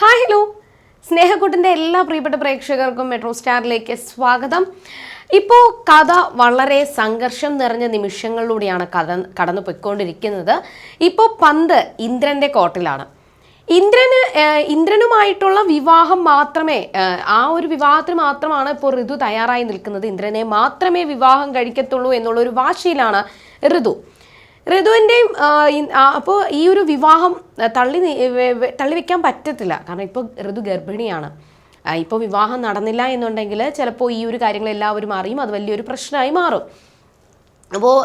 Hi hello സ്നേഹക്കൂട്ടിന്റെ എല്ലാ പ്രിയപ്പെട്ട പ്രേക്ഷകർക്കും മെട്രോ സ്റ്റാറിലേക്ക് സ്വാഗതം. ഇപ്പോൾ കഥ വളരെ സംഘർഷം നിറഞ്ഞ നിമിഷങ്ങളിലൂടെയാണ് കഥ കടന്നു പോയിക്കൊണ്ടിരിക്കുന്നത് ഇപ്പോൾ പന്ത് ഇന്ദ്രന്റെ കോട്ടിലാണ്. ഇന്ദ്രന് ഇന്ദ്രനുമായിട്ടുള്ള വിവാഹം മാത്രമേ ആ ഒരു വിവാഹത്തിന് മാത്രമാണ് ഇപ്പോൾ ഋതു തയ്യാറായി നിൽക്കുന്നത്. ഇന്ദ്രനെ മാത്രമേ വിവാഹം കഴിക്കത്തുള്ളൂ എന്നുള്ളൊരു വാശിയിലാണ് ഋതു. ഋതുവിന്റെയും അപ്പോൾ ഈ ഒരു വിവാഹം തള്ളി തള്ളി വെക്കാൻ പറ്റത്തില്ല. കാരണം ഇപ്പോൾ ഋതു ഗർഭിണിയാണ്. ഇപ്പോൾ വിവാഹം നടന്നില്ല എന്നുണ്ടെങ്കിൽ ചിലപ്പോൾ ഈ ഒരു കാര്യങ്ങൾ എല്ലാവരും അറിയും. അത് വലിയൊരു പ്രശ്നമായി മാറും. അപ്പോൾ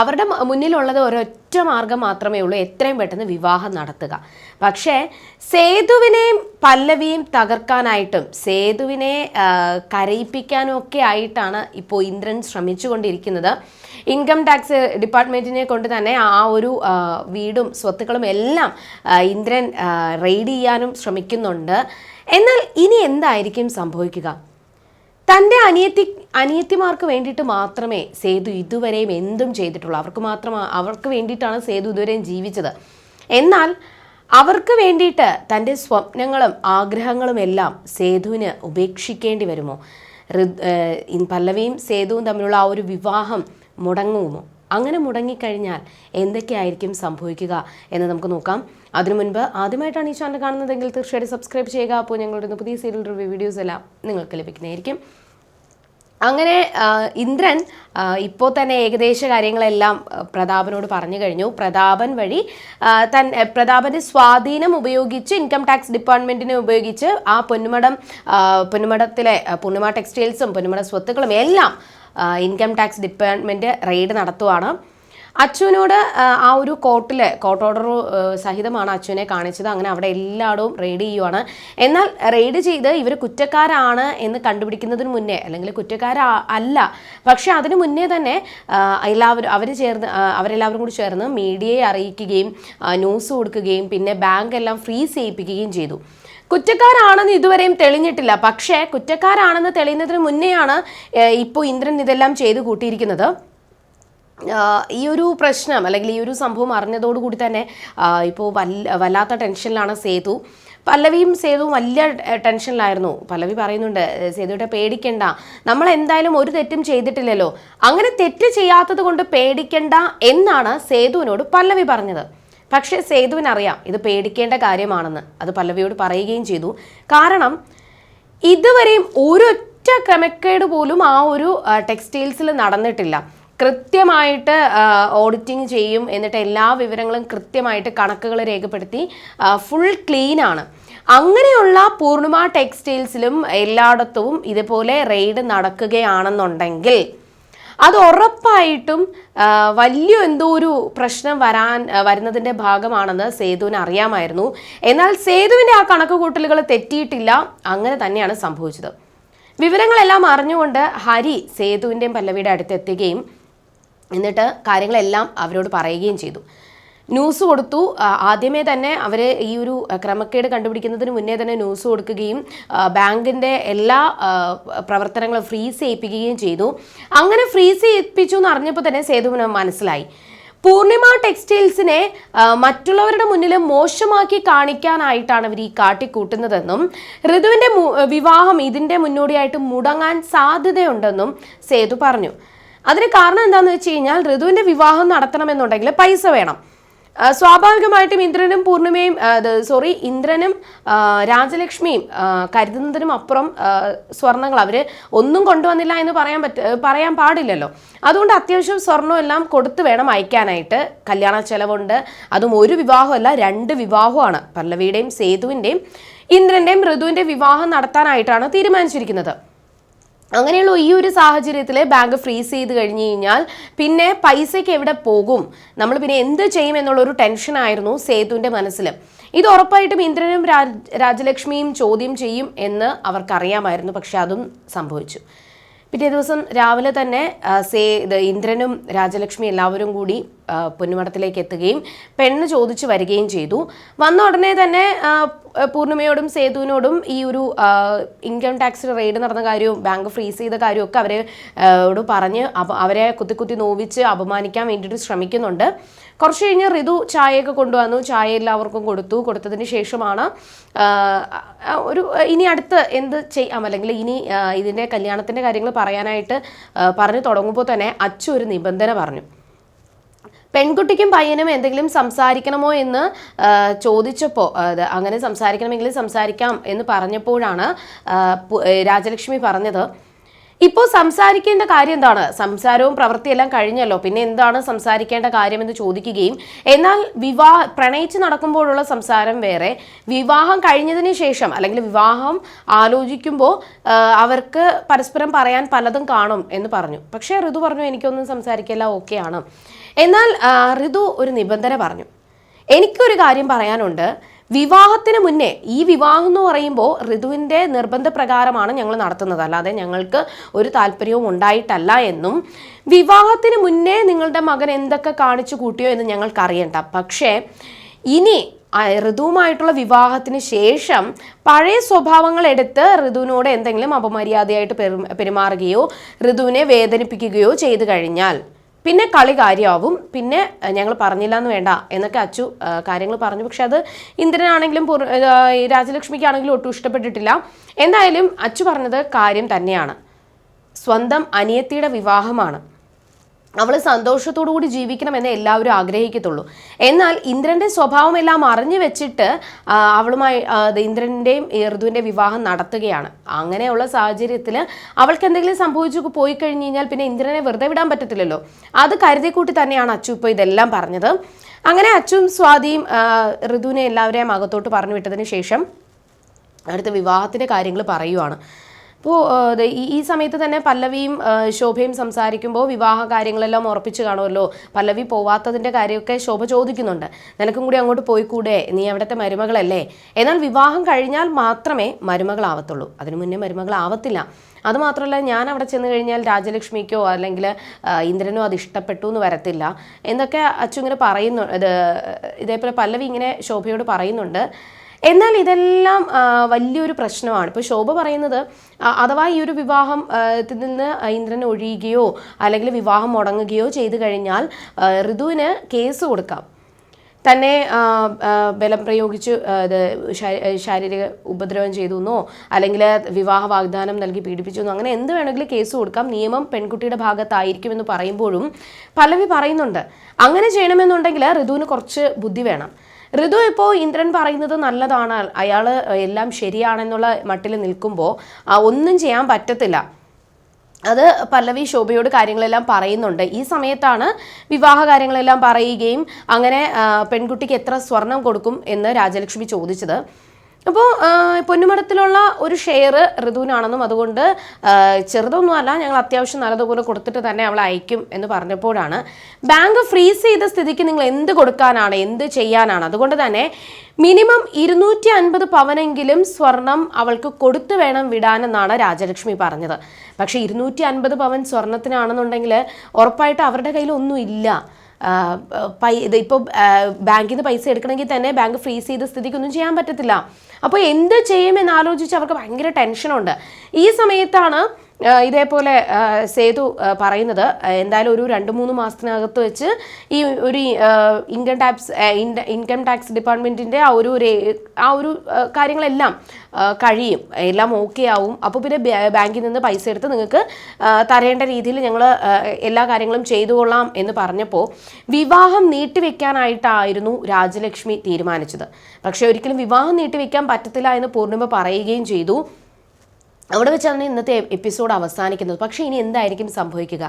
അവരുടെ മുന്നിലുള്ളത് ഒരൊറ്റ മാർഗം മാത്രമേ ഉള്ളൂ എത്രയും പെട്ടെന്ന് വിവാഹം നടത്തുക. പക്ഷേ സേതുവിനെയും പല്ലവിയും തകർക്കാനായിട്ടും സേതുവിനെ കരയിപ്പിക്കാനും ഒക്കെ ആയിട്ടാണ് ഇപ്പോൾ ഇന്ദ്രൻ ശ്രമിച്ചുകൊണ്ടിരിക്കുന്നത്. ഇൻകം ടാക്സ് ഡിപ്പാർട്ട്മെന്റിനെ കൊണ്ട് തന്നെ ആ ഒരു വീടും സ്വത്തുക്കളും എല്ലാം ഇന്ദ്രൻ റെയ്ഡ് ചെയ്യാനും ശ്രമിക്കുന്നുണ്ട്. എന്നാൽ ഇനി എന്തായിരിക്കും സംഭവിക്കുക? തന്റെ അനിയത്തി അനിയത്തിമാർക്ക് വേണ്ടിയിട്ട് മാത്രമേ സേതു ഇതുവരെയും എന്തും ചെയ്തിട്ടുള്ളൂ. അവർക്ക് മാത്രം അവർക്ക് വേണ്ടിയിട്ടാണ് സേതു ഇതുവരെയും ജീവിച്ചത്. എന്നാൽ അവർക്ക് വേണ്ടിയിട്ട് തന്റെ സ്വപ്നങ്ങളും ആഗ്രഹങ്ങളും എല്ലാം സേതുവിന് ഉപേക്ഷിക്കേണ്ടി വരുമോ? പല്ലവിയും സേതുവും തമ്മിലുള്ള ആ ഒരു വിവാഹം മുടങ്ങുമോ? അങ്ങനെ മുടങ്ങിക്കഴിഞ്ഞാൽ എന്തൊക്കെയായിരിക്കും സംഭവിക്കുക എന്ന് നമുക്ക് നോക്കാം. അതിനു മുൻപ് ആദ്യമായിട്ടാണ് ഈ ചാനൽ കാണുന്നതെങ്കിൽ തീർച്ചയായിട്ടും സബ്സ്ക്രൈബ് ചെയ്യുക. അപ്പോൾ ഞങ്ങളുടെ പുതിയ സീരിയൽ റിവ്യൂ വീഡിയോസ് എല്ലാം നിങ്ങൾക്ക് ലഭിക്കുന്നതായിരിക്കും. അങ്ങനെ ഇന്ദ്രൻ ഇപ്പോൾ തന്നെ ഏകദേശ കാര്യങ്ങളെല്ലാം പ്രതാപനോട് പറഞ്ഞു കഴിഞ്ഞു. പ്രതാപൻ വഴി തൻ പ്രതാപന്റെ സ്വാധീനം ഉപയോഗിച്ച് ഇൻകം ടാക്സ് ഡിപ്പാർട്ട്മെന്റിനെ ഉപയോഗിച്ച് ആ പൊന്നുമടം പൊന്നുമടത്തിലെ പൊന്നുമ ടെക്സ്റ്റൈൽസും പൊന്നുമട സ്വത്തുക്കളും എല്ലാം ഇൻകം ടാക്സ് ഡിപ്പാർട്ട്മെന്റ് റെയ്ഡ് നടത്തുവാണ്. അച്ചുവിനോട് ആ, ഒരു കോർട്ടിൽ കോർട്ട് ഓർഡർ സഹിതമാണ് അച്ചുവിനെ കാണിച്ചത്. അങ്ങനെ അവിടെ എല്ലായിടവും റെയ്ഡ് ചെയ്യുവാണ്. എന്നാൽ റെയ്ഡ് ചെയ്ത് ഇവർ കുറ്റക്കാരാണ് എന്ന് കണ്ടുപിടിക്കുന്നതിന് മുന്നേ അല്ലെങ്കിൽ കുറ്റക്കാരാ അല്ല പക്ഷെ അതിന് മുന്നേ തന്നെ എല്ലാവരും അവർ ചേർന്ന് അവരെല്ലാവരും കൂടി ചേർന്ന് മീഡിയയെ അറിയിക്കുകയും ന്യൂസ് കൊടുക്കുകയും പിന്നെ ബാങ്ക് എല്ലാം ഫ്രീസ് ചെയ്യിപ്പിക്കുകയും ചെയ്തു. കുറ്റക്കാരാണെന്ന് ഇതുവരെയും തെളിഞ്ഞിട്ടില്ല. പക്ഷേ കുറ്റക്കാരാണെന്ന് തെളിയുന്നതിന് മുന്നെയാണ് ഇപ്പോൾ ഇന്ദ്രൻ ഇതെല്ലാം ചെയ്തു കൂട്ടിയിരിക്കുന്നത്. ഈ ഒരു പ്രശ്നം അല്ലെങ്കിൽ ഈ ഒരു സംഭവം അറിഞ്ഞതോടുകൂടി തന്നെ ഇപ്പോൾ വല്ല വല്ലാത്ത ടെൻഷനിലാണ് സേതു. പല്ലവിയും സേതുവും വലിയ ടെൻഷനിലായിരുന്നു. പല്ലവി പറയുന്നുണ്ട് സേതുവിട്ട് സേതുവിടെ പേടിക്കണ്ട. നമ്മൾ എന്തായാലും ഒരു തെറ്റും ചെയ്തിട്ടില്ലല്ലോ. അങ്ങനെ തെറ്റ് ചെയ്യാത്തത് കൊണ്ട് പേടിക്കണ്ട എന്നാണ് സേതുവിനോട് പല്ലവി പറഞ്ഞത്. പക്ഷേ സേതുവിനറിയാം ഇത് പേടിക്കേണ്ട കാര്യമാണെന്ന്. അത് പല്ലവിയോട് പറയുകയും ചെയ്തു. കാരണം ഇതുവരെയും ഒരൊറ്റ ക്രമക്കേട് പോലും ആ ഒരു ടെക്സ്റ്റൈൽസിൽ നടന്നിട്ടില്ല. കൃത്യമായിട്ട് ഓഡിറ്റിംഗ് ചെയ്യും എന്നിട്ട് എല്ലാ വിവരങ്ങളും കൃത്യമായിട്ട് കണക്കുകൾ രേഖപ്പെടുത്തി ഫുൾ ക്ലീൻ ആണ്. അങ്ങനെയുള്ള പൂർണിമ ടെക്സ്റ്റൈൽസിലും എല്ലായിടത്തും ഇതുപോലെ റെയ്ഡ് നടക്കുകയാണെന്നുണ്ടെങ്കിൽ അത് ഉറപ്പായിട്ടും വലിയ എന്തോ ഒരു പ്രശ്നം വരാൻ വരുന്നതിന്റെ ഭാഗമാണെന്ന് സേതുവിന് അറിയാമായിരുന്നു. എന്നാൽ സേതുവിന്റെ ആ കണക്ക് കൂട്ടലുകൾ തെറ്റിയിട്ടില്ല. അങ്ങനെ തന്നെയാണ് സംഭവിച്ചത്. വിവരങ്ങളെല്ലാം അറിഞ്ഞുകൊണ്ട് ഹരി സേതുവിന്റെയും പല്ലവിയുടെ അടുത്തെത്തുകയും എന്നിട്ട് കാര്യങ്ങളെല്ലാം അവരോട് പറയുകയും ചെയ്തു. ന്യൂസ് കൊടുത്തു. ആദ്യമേ തന്നെ അവർ ഈ ഒരു ക്രമക്കേട് കണ്ടുപിടിക്കുന്നതിന് മുന്നേ തന്നെ ന്യൂസ് കൊടുക്കുകയും ബാങ്കിന്റെ എല്ലാ പ്രവർത്തനങ്ങളും ഫ്രീസ് ചെയ്യിപ്പിക്കുകയും ചെയ്തു. അങ്ങനെ ഫ്രീസ് ചെയ്യിപ്പിച്ചു എന്ന് അറിഞ്ഞപ്പോൾ തന്നെ സേതുവിന് മനസ്സിലായി. പൂർണിമ ടെക്സ്റ്റൈൽസിനെ മറ്റുള്ളവരുടെ മുന്നിൽ മോശമാക്കി കാണിക്കാനായിട്ടാണ് അവർ ഈ കാട്ടിക്കൂട്ടുന്നതെന്നും ഋതുവിന്റെ വിവാഹം ഇതിന്റെ മുന്നോടിയായിട്ട് മുടങ്ങാൻ സാധ്യതയുണ്ടെന്നും സേതു പറഞ്ഞു. അതിന് കാരണം എന്താണെന്ന് വെച്ച് കഴിഞ്ഞാൽ ഋതുവിന്റെ വിവാഹം നടത്തണമെന്നുണ്ടെങ്കിൽ പൈസ വേണം. സ്വാഭാവികമായിട്ടും ഇന്ദ്രനും പൂർണിമയും സോറി ഇന്ദ്രനും രാജലക്ഷ്മിയും കരുതുന്നതിനും അപ്പുറം സ്വർണങ്ങൾ അവർ ഒന്നും കൊണ്ടുവന്നില്ല എന്ന് പറയാൻ പറ്റ പറയാൻ പാടില്ലല്ലോ. അതുകൊണ്ട് അത്യാവശ്യം സ്വർണം എല്ലാം കൊടുത്തു വേണം അയക്കാനായിട്ട്. കല്യാണ ചെലവുണ്ട്. അതും ഒരു വിവാഹമല്ല രണ്ട് വിവാഹമാണ് പല്ലവിയുടെയും സേതുവിന്റെയും ഇന്ദ്രന്റെയും ഋതുവിന്റെ വിവാഹം നടത്താനായിട്ടാണ് തീരുമാനിച്ചിരിക്കുന്നത്. അങ്ങനെയുള്ള ഈ ഒരു സാഹചര്യത്തിൽ ബാങ്ക് ഫ്രീസ് ചെയ്ത് കഴിഞ്ഞ് കഴിഞ്ഞാൽ പിന്നെ പൈസയ്ക്ക് എവിടെ പോകും? നമ്മൾ പിന്നെ എന്ത് ചെയ്യും എന്നുള്ളൊരു ടെൻഷനായിരുന്നു സേതുവിന്റെ മനസ്സിൽ ഇത് ഉറപ്പായിട്ടും ഇന്ദ്രനും രാജ് രാജലക്ഷ്മിയും ചോദ്യം ചെയ്യും എന്ന് അവർക്കറിയാമായിരുന്നു പക്ഷെ അതും സംഭവിച്ചു. പിറ്റേ ദിവസം രാവിലെ തന്നെ സേ ഇന്ദ്രനും രാജലക്ഷ്മി എല്ലാവരും കൂടി പൊന്നുമടത്തിലേക്ക് എത്തുകയും പെണ്ണ് ചോദിച്ചു വരികയും ചെയ്തു. വന്ന ഉടനെ തന്നെ പൂർണിമയോടും സേതുവിനോടും ഈ ഒരു ഇൻകം ടാക്സ് റെയ്ഡ് നടന്ന കാര്യവും ബാങ്ക് ഫ്രീസ് ചെയ്ത കാര്യവും ഒക്കെ അവരെ ആ, പറഞ്ഞ് അവരെ കുത്തി കുത്തി നോവിച്ച് അപമാനിക്കാൻ വേണ്ടിയിട്ട് ശ്രമിക്കുന്നുണ്ട്. കുറച്ച് കഴിഞ്ഞ് ഋതു ചായയൊക്കെ കൊണ്ടുവന്നു. ചായ എല്ലാവർക്കും കൊടുത്തു. കൊടുത്തതിന് ശേഷമാണ് ഒരു ഇനി അടുത്ത് എന്ത് ചെയ്യാം? അല്ലെങ്കിൽ ഇനി ഇതിന്റെ കല്യാണത്തിന്റെ കാര്യങ്ങൾ പറയാനായിട്ട് പറഞ്ഞു തുടങ്ങുമ്പോൾ തന്നെ അച്ഛൊരു ഒരു നിബന്ധന പറഞ്ഞു. പെൺകുട്ടിക്കും പയ്യനും എന്തെങ്കിലും സംസാരിക്കണമോ എന്ന് ചോദിച്ചപ്പോൾ അങ്ങനെ സംസാരിക്കണമെങ്കിൽ സംസാരിക്കാം എന്ന് പറഞ്ഞപ്പോഴാണ് രാജലക്ഷ്മി പറഞ്ഞത്. ഇപ്പോൾ സംസാരിക്കേണ്ട കാര്യം എന്താണ്? സംസാരവും പ്രവൃത്തിയെല്ലാം കഴിഞ്ഞല്ലോ. പിന്നെ എന്താണ് സംസാരിക്കേണ്ട കാര്യമെന്ന് ചോദിക്കുകയും എന്നാൽ വിവാഹ പ്രണയിച്ച് നടക്കുമ്പോഴുള്ള സംസാരം വേറെ. വിവാഹം കഴിഞ്ഞതിന് ശേഷം അല്ലെങ്കിൽ വിവാഹം ആലോചിക്കുമ്പോൾ അവർക്ക് പരസ്പരം പറയാൻ പലതും കാണും എന്ന് പറഞ്ഞു. പക്ഷേ ഋതു പറഞ്ഞു എനിക്കൊന്നും സംസാരിക്കില്ല ഓക്കെയാണ്. എന്നാൽ ഋതു ഒരു നിബന്ധന പറഞ്ഞു. എനിക്കൊരു കാര്യം പറയാനുണ്ട്. വിവാഹത്തിന് മുന്നേ ഈ വിവാഹം എന്ന് പറയുമ്പോൾ ഋതുവിന്റെ നിർബന്ധപ്രകാരമാണ് ഞങ്ങൾ നടത്തുന്നത്. അല്ലാതെ ഞങ്ങൾക്ക് ഒരു താല്പര്യവും ഉണ്ടായിട്ടല്ല എന്നും. വിവാഹത്തിന് മുന്നേ നിങ്ങളുടെ മകൻ എന്തൊക്കെ കാണിച്ചു കൂട്ടിയോ എന്ന് ഞങ്ങൾക്ക് അറിയണ്ട. പക്ഷേ ഇനി ഋതുവുമായിട്ടുള്ള വിവാഹത്തിന് ശേഷം പഴയ സ്വഭാവങ്ങൾ എടുത്ത് ഋതുവിനോട് എന്തെങ്കിലും അപമര്യാദയായിട്ട് പെരു പെരുമാറുകയോ ഋതുവിനെ വേദനിപ്പിക്കുകയോ ചെയ്തു കഴിഞ്ഞാൽ പിന്നെ കളി കാര്യമാവും പിന്നെ ഞങ്ങൾ പറഞ്ഞില്ല എന്ന് വേണ്ട എന്നൊക്കെ അച്ചു കാര്യങ്ങൾ പറഞ്ഞു. പക്ഷെ അത് ഇന്ദ്രനാണെങ്കിലും രാജലക്ഷ്മിക്കാണെങ്കിലും ഒട്ടും ഇഷ്ടപ്പെട്ടിട്ടില്ല. എന്തായാലും അച്ചു പറഞ്ഞത് കാര്യം തന്നെയാണ്. സ്വന്തം അനിയത്തിയുടെ വിവാഹമാണ്. അവൾ സന്തോഷത്തോടു കൂടി ജീവിക്കണമെന്ന് എല്ലാവരും ആഗ്രഹിക്കത്തുള്ളൂ. എന്നാൽ ഇന്ദ്രന്റെ സ്വഭാവം എല്ലാം അറിഞ്ഞു വെച്ചിട്ട് അവളുമായി ഇന്ദ്രന്റെയും ഈ ഋതുവിന്റെ വിവാഹം നടത്തുകയാണ്. അങ്ങനെയുള്ള സാഹചര്യത്തിൽ അവൾക്ക് എന്തെങ്കിലും സംഭവിച്ചു പോയി കഴിഞ്ഞ് കഴിഞ്ഞാൽ പിന്നെ ഇന്ദ്രനെ വെറുതെ വിടാൻ പറ്റത്തില്ലല്ലോ. അത് കരുതിക്കൂട്ടി തന്നെയാണ് അച്ചു ഇപ്പോൾ ഇതെല്ലാം പറഞ്ഞത്. അങ്ങനെ അച്ചും സ്വാതിയും ഋതുവിനെ എല്ലാവരെയും അകത്തോട്ട് പറഞ്ഞു വിട്ടതിന് ശേഷം അടുത്ത വിവാഹത്തിന്റെ കാര്യങ്ങൾ പറയുവാണ്. അപ്പോൾ ഈ സമയത്ത് തന്നെ പല്ലവിയും ശോഭയും സംസാരിക്കുമ്പോൾ വിവാഹ കാര്യങ്ങളെല്ലാം ഉറപ്പിച്ച് കാണുമല്ലോ. പല്ലവി പോവാത്തതിന്റെ കാര്യമൊക്കെ ശോഭ ചോദിക്കുന്നുണ്ട്. നിനക്കും കൂടി അങ്ങോട്ട് പോയിക്കൂടെ? നീ അവിടുത്തെ മരുമകളല്ലേ? എന്നാൽ വിവാഹം കഴിഞ്ഞാൽ മാത്രമേ മരുമകളാവത്തുള്ളൂ. അതിനു മുന്നേ മരുമകളാവത്തില്ല. അതുമാത്രമല്ല ഞാൻ അവിടെ ചെന്ന് കഴിഞ്ഞാൽ രാജലക്ഷ്മിക്കോ അല്ലെങ്കിൽ ഇന്ദ്രനോ അത് ഇഷ്ടപ്പെട്ടു എന്ന് വരത്തില്ല എന്നൊക്കെ അച്ചു ഇങ്ങനെ പറയുന്നു. ഇത് ഇതേപോലെ പല്ലവി ഇങ്ങനെ ശോഭയോട് പറയുന്നുണ്ട്. എന്നാൽ ഇതെല്ലാം വലിയൊരു പ്രശ്നമാണ്. ഇപ്പോൾ ശോഭ പറയുന്നത് അഥവാ ഈ ഒരു വിവാഹം നിന്ന് ഇന്ദ്രൻ ഒഴിയുകയോ അല്ലെങ്കിൽ വിവാഹം മുടങ്ങുകയോ ചെയ്തു കഴിഞ്ഞാൽ ഋതുവിന് കേസ് കൊടുക്കാം. തന്നെ ബലം പ്രയോഗിച്ച് ശാരീരിക ഉപദ്രവം ചെയ്തു എന്നോ അല്ലെങ്കിൽ വിവാഹ വാഗ്ദാനം നൽകി പീഡിപ്പിച്ചു എന്നോ അങ്ങനെ എന്ത് വേണമെങ്കിലും കേസ് കൊടുക്കാം. നിയമം പെൺകുട്ടിയുടെ ഭാഗത്തായിരിക്കുമെന്ന് പറയുമ്പോഴും പലവി പറയുന്നുണ്ട്. അങ്ങനെ ചെയ്യണമെന്നുണ്ടെങ്കിൽ ഋതുവിന് കുറച്ച് ബുദ്ധി വേണം. ഋതു ഇപ്പോൾ ഇന്ദ്രൻ പറയുന്നത് നല്ലതാണ്. അയാൾ എല്ലാം ശരിയാണെന്നുള്ള മട്ടിൽ നിൽക്കുമ്പോൾ ഒന്നും ചെയ്യാൻ പറ്റത്തില്ല. അത് പല്ലവി ശോഭയോട് കാര്യങ്ങളെല്ലാം പറയുന്നുണ്ട്. ഈ സമയത്താണ് വിവാഹ കാര്യങ്ങളെല്ലാം പറയുകയും അങ്ങനെ പെൺകുട്ടിക്ക് എത്ര സ്വർണം കൊടുക്കും എന്ന് രാജലക്ഷ്മി ചോദിച്ചത്. അപ്പോൾ പൊന്നുമടത്തിലുള്ള ഒരു ഷെയർ ഋതുവിനാണെന്നും അതുകൊണ്ട് ചെറുതൊന്നും ചെറുതൊന്നുമല്ല ഞങ്ങൾ അത്യാവശ്യം നല്ലതുപോലെ കൊടുത്തിട്ട് തന്നെ അവളെ അയക്കും എന്ന് പറഞ്ഞപ്പോഴാണ്. ബാങ്ക് ഫ്രീസ് ചെയ്ത സ്ഥിതിക്ക് നിങ്ങൾ എന്ത് കൊടുക്കാനാണ് എന്ത് ചെയ്യാനാണ്? അതുകൊണ്ട് തന്നെ മിനിമം ഇരുന്നൂറ്റി അൻപത് പവനെങ്കിലും സ്വർണം അവൾക്ക് കൊടുത്തു വേണം വിടാനെന്നാണ് രാജലക്ഷ്മി പറഞ്ഞത്. പക്ഷേ ഇരുന്നൂറ്റി അൻപത് പവൻ സ്വർണത്തിനാണെന്നുണ്ടെങ്കിൽ ഉറപ്പായിട്ട് അവരുടെ കയ്യിൽ ഒന്നും ഇല്ല ഇത് ഇപ്പോൾ ബാങ്കിൽ നിന്ന് പൈസ എടുക്കണമെങ്കിൽ തന്നെ ബാങ്ക് ഫ്രീസ് ചെയ്ത സ്ഥിതിക്കൊന്നും ചെയ്യാൻ പറ്റത്തില്ല. അപ്പോൾ എന്ത് ചെയ്യുമെന്ന് ആലോചിച്ച് അവർക്ക് ഭയങ്കര ടെൻഷനുണ്ട്. ഈ സമയത്താണ് ഇതേപോലെ സേതു പറയുന്നത് എന്തായാലും ഒരു രണ്ട് മൂന്ന് മാസത്തിനകത്ത് വെച്ച് ഈ ഒരു ഇൻകം ടാക്സ് ഇൻകം ടാക്സ് ഡിപ്പാർട്ട്മെന്റിന്റെ ആ ഒരു ആ ഒരു കാര്യങ്ങളെല്ലാം കഴിയും. എല്ലാം ഓക്കെ ആവും. അപ്പോൾ പിന്നെ ബാങ്കിൽ നിന്ന് പൈസ എടുത്ത് നിങ്ങൾക്ക് തരേണ്ട രീതിയിൽ ഞങ്ങൾ എല്ലാ കാര്യങ്ങളും ചെയ്തു കൊള്ളാം എന്ന് പറഞ്ഞപ്പോൾ വിവാഹം നീട്ടിവെക്കാനായിട്ടായിരുന്നു രാജലക്ഷ്മി തീരുമാനിച്ചത്. പക്ഷേ ഒരിക്കലും വിവാഹം നീട്ടിവെക്കാൻ പറ്റത്തില്ല എന്ന് പൂർണിമ പറയുകയും ചെയ്തു. അവിടെ വെച്ചാണ് ഇന്നത്തെ എപ്പിസോഡ് അവസാനിക്കുന്നത്. പക്ഷേ ഇനി എന്തായിരിക്കും സംഭവിക്കുക?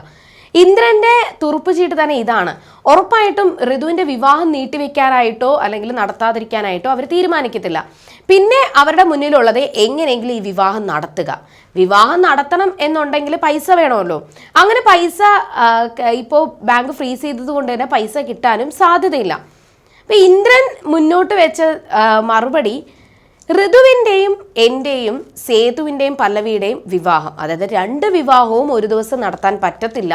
ഇന്ദ്രന്റെ തുറുപ്പ് ചീട്ട് തന്നെ ഇതാണ്. ഉറപ്പായിട്ടും ഋതുവിന്റെ വിവാഹം നീട്ടിവെക്കാനായിട്ടോ അല്ലെങ്കിൽ നടത്താതിരിക്കാനായിട്ടോ അവർ തീരുമാനിക്കത്തില്ല. പിന്നെ അവരുടെ മുന്നിലുള്ളത് എങ്ങനെയെങ്കിലും ഈ വിവാഹം നടത്തുക. വിവാഹം നടത്തണം എന്നുണ്ടെങ്കിൽ പൈസ വേണമല്ലോ. അങ്ങനെ പൈസ ഇപ്പോൾ ബാങ്ക് ഫ്രീസ് ചെയ്തത് കൊണ്ട് തന്നെ പൈസ കിട്ടാനും സാധ്യതയില്ല. അപ്പം ഇന്ദ്രൻ മുന്നോട്ട് വെച്ച മറുപടി ഋതുവിന്റെയും എന്റെയും സേതുവിന്റെയും പല്ലവിയുടെയും വിവാഹം. അതായത് രണ്ട് വിവാഹവും ഒരു ദിവസം നടത്താൻ പറ്റത്തില്ല.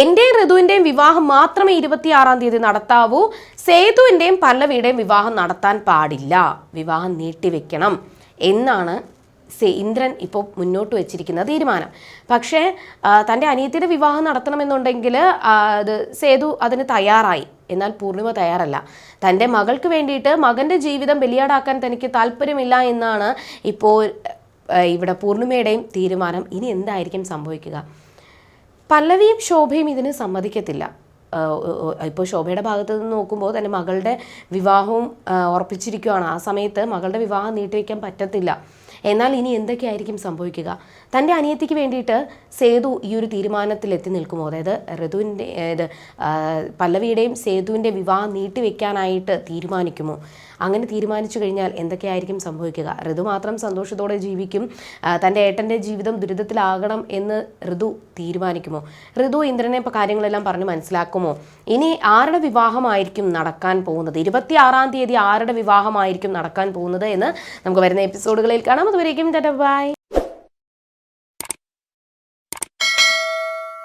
എന്റെയും ഋതുവിന്റെയും വിവാഹം മാത്രമേ ഇരുപത്തിയാറാം തീയതി നടത്താവൂ. സേതുവിന്റെയും പല്ലവിയുടെയും വിവാഹം നടത്താൻ പാടില്ല. വിവാഹം നീട്ടിവെക്കണം എന്നാണ് ഇന്ദ്രൻ ഇപ്പോൾ മുന്നോട്ട് വെച്ചിരിക്കുന്ന തീരുമാനം. പക്ഷേ തന്റെ അനിയത്തിയുടെ വിവാഹം നടത്തണമെന്നുണ്ടെങ്കിൽ അത് സേതു അതിന് തയ്യാറായി. എന്നാൽ പൂർണിമ തയ്യാറല്ല. തന്റെ മകൾക്ക് വേണ്ടിയിട്ട് മകന്റെ ജീവിതം ബലിയാടാക്കാൻ തനിക്ക് താല്പര്യമില്ല എന്നാണ് ഇപ്പോൾ ഇവിടെ പൂർണിമയുടെയും തീരുമാനം. ഇനി എന്തായിരിക്കും സംഭവിക്കുക? പല്ലവിയും ശോഭയും ഇതിന് സമ്മതിക്കത്തില്ല. ഇപ്പോൾ ശോഭയുടെ ഭാഗത്ത് നിന്ന് നോക്കുമ്പോൾ തന്നെ മകളുടെ വിവാഹവും ഉറപ്പിച്ചിരിക്കുകയാണ് ആ സമയത്ത് മകളുടെ വിവാഹം നീട്ടിവെക്കാൻ പറ്റത്തില്ല. എന്നാൽ ഇനി എന്തൊക്കെയായിരിക്കും സംഭവിക്കുക? തന്റെ അനിയത്തിക്ക് വേണ്ടിയിട്ട് സേതു ഈ ഒരു തീരുമാനത്തിൽ എത്തി നിൽക്കുമോ? അതായത് ഋതുവിന്റെ ആ, പല്ലവിയുടെയും സേതുവിന്റെ വിവാഹം നീട്ടിവെക്കാനായിട്ട് തീരുമാനിക്കുമോ? അങ്ങനെ തീരുമാനിച്ചു കഴിഞ്ഞാൽ എന്തൊക്കെയായിരിക്കും സംഭവിക്കുക? ഋതു മാത്രം സന്തോഷത്തോടെ ജീവിക്കും. തന്റെ ഏട്ടന്റെ ജീവിതം ദുരിതത്തിലാകണം എന്ന് ഋതു തീരുമാനിക്കുമോ? ഋതു ഇന്ദ്രനെ ഇപ്പോൾ കാര്യങ്ങളെല്ലാം പറഞ്ഞ് മനസ്സിലാക്കുമോ? ഇനി ആരുടെ വിവാഹമായിരിക്കും നടക്കാൻ പോകുന്നത്? ഇരുപത്തി ആറാം തീയതി ആരുടെ വിവാഹമായിരിക്കും നടക്കാൻ പോകുന്നത് എന്ന് നമുക്ക് വരുന്ന എപ്പിസോഡുകളിൽ കാണാം. അതുവരേക്കും ബൈ.